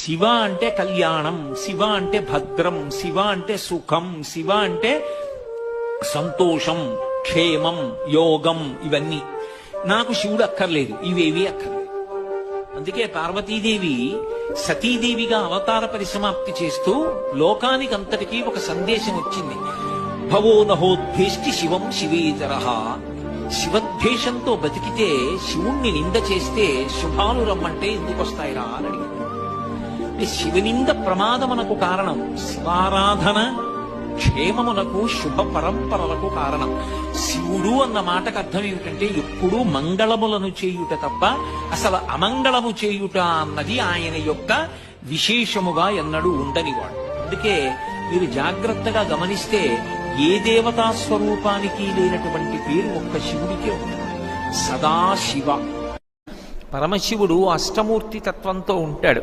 శివ అంటే కళ్యాణం శివ అంటే భద్రం శివ అంటే సుఖం శివ అంటే సంతోషం క్షేమం యోగం ఇవన్నీ. నాకు శివుడు అక్కర్లేదు ఇవేవి అక్కర్లేదు. అందుకే పార్వతీదేవి సతీదేవిగా అవతార పరిసమాప్తి చేస్తూ లోకానికి అంతటికీ ఒక సందేశం వచ్చింది. భవో నహోద్భేష్టి శివం శివేతర శివద్వేషంతో బతికితే శివుణ్ణి నింద చేస్తే శుభాలు రమ్మంటే ఎందుకు వస్తాయిరా అని అడిగింది. అంటే శివనింద ప్రమాదమునకు కారణం. శివారాధన క్షేమమునకు శుభ పరంపరలకు కారణం. శివుడు అన్న మాటకు అర్థం ఏమిటంటే ఎప్పుడూ మంగళములను చేయుట తప్ప అసలు అమంగళము చేయుట అన్నది ఆయన యొక్క విశేషముగా ఎన్నడూ ఉండనివాడు. అందుకే మీరు జాగ్రత్తగా గమనిస్తే ఏ దేవతా స్వరూపానికి లేనటువంటి పేరు ఒక్క శివుడికే ఉంటుంది సదాశివ పరమశివుడు అష్టమూర్తి తత్వంతో ఉంటాడు.